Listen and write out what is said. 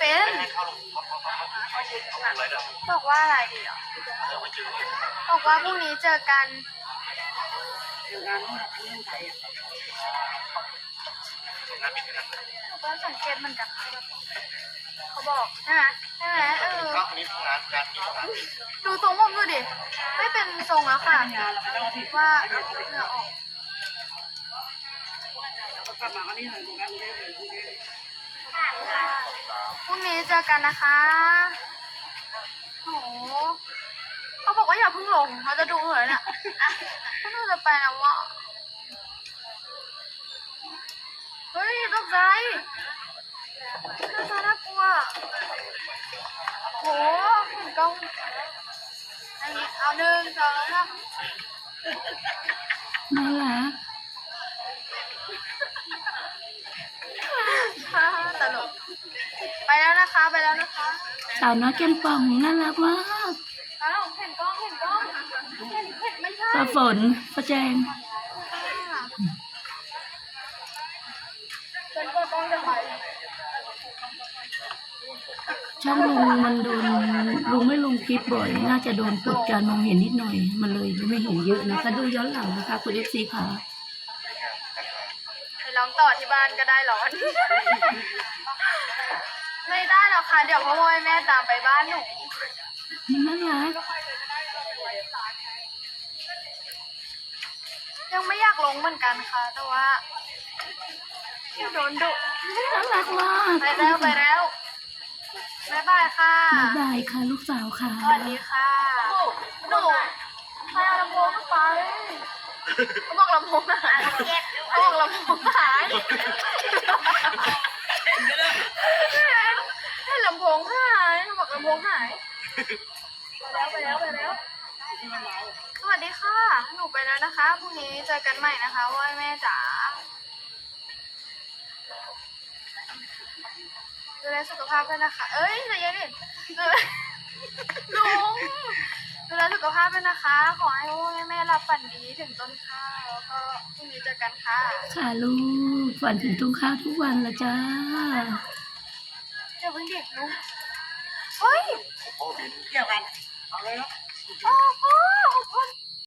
เป็นให้เข้าลงเขาเขาเขาเขาเขาอะไรเด้อบอกว่าอะไรดีอะเดี๋ยวไปเจอบอกว่าพรุ่งนี้เจอกันเดี๋ยวงานนู่นน่ะที่เมืองไทยอะงานปิดงานหนูก็สังเกตเหมือนกันเขาบอกใช่ไหมใช่ไหมเออก็วันนี้ทำงานงานปิดงานปิดดูทรงผมดูดิ ไม่เป็นทรงแล้วค่ะงานเราไม่ต้องเอาที่ว่าเดี๋ยวเหงื่อออกเพรุ่งนี้เจอกันนะคะโหเขาบอกว่าอย่าเพิ่งลงเขาจะดูเหรอเนี่ยพวกหนูจะไปแล้วว่ะเฮ้ยตกใจน่าจะน่ากลัวโหเห็นกล้องอันนี้เอาหนึ่งสองสาม นะคะไปแล้วนะคะสาวน้อยแก้มป่องน่ารักมากอ้าวเห็นกล้องเห็นกล้องเห็นเห็นไม่ใช่ปลาฝนปลาแจงเป็นก็กล้องจะไปช่องลุงมันโดนลุงไม่ลงคลิปบ่อย น่าจะโดนกดการมองเห็นนิดหน่อย มันเลยไม่เห็นเยอะนะคะดูย้อนหลังนะคะ คุณเอฟซีค่ะไปร้องต่อที่บ้านก็ได้ร้อนไม่ได้หร อกค่ะ เดี๋ยวพ่อพ่อแม่ตามไปบ้านหนู น่ารักยังไม่อยากลงเหมือนกันค่ะ แต่ว่าเดี๋ยวโดนดุน่ารักมากไปแล้วไปแล้วบ๊ายบายค่ะ บ๊ายบายค่ะลูกสาวค่ะสวัสดีค่ะหนูใครเอาลำโพงไปเขาบอกลำโพงหายเขาบอกลำโพงหายให้ลำโพงหาย เขาบอกลำโพงหายไปแล้วไปแล้วไปแล้ว สวัสดีค่ะ หนูไปแล้วนะคะพรุ่งนี้เจอกันใหม่นะคะว่ายแม่จ๋าดูแลสุขภาพด้วยนะคะ เอ้ยใจเย็นดิดูแลลุงดูแลสุขภาพด้วยนะคะ ขอให้พ่อแม่แม่รับฝันดีถึงต้นข้าวแล้วก็พรุ่งนี้เจอกันค่ะ ค่ะลูกฝันถึงตุ้งข้าวทุกวันละจ้า เดี๋ยวเพิ่งเด็กลุง เฮ้ยโอ้บินเกี่ยวกันเอาเลยเนาะโอ้โหขอบคุณ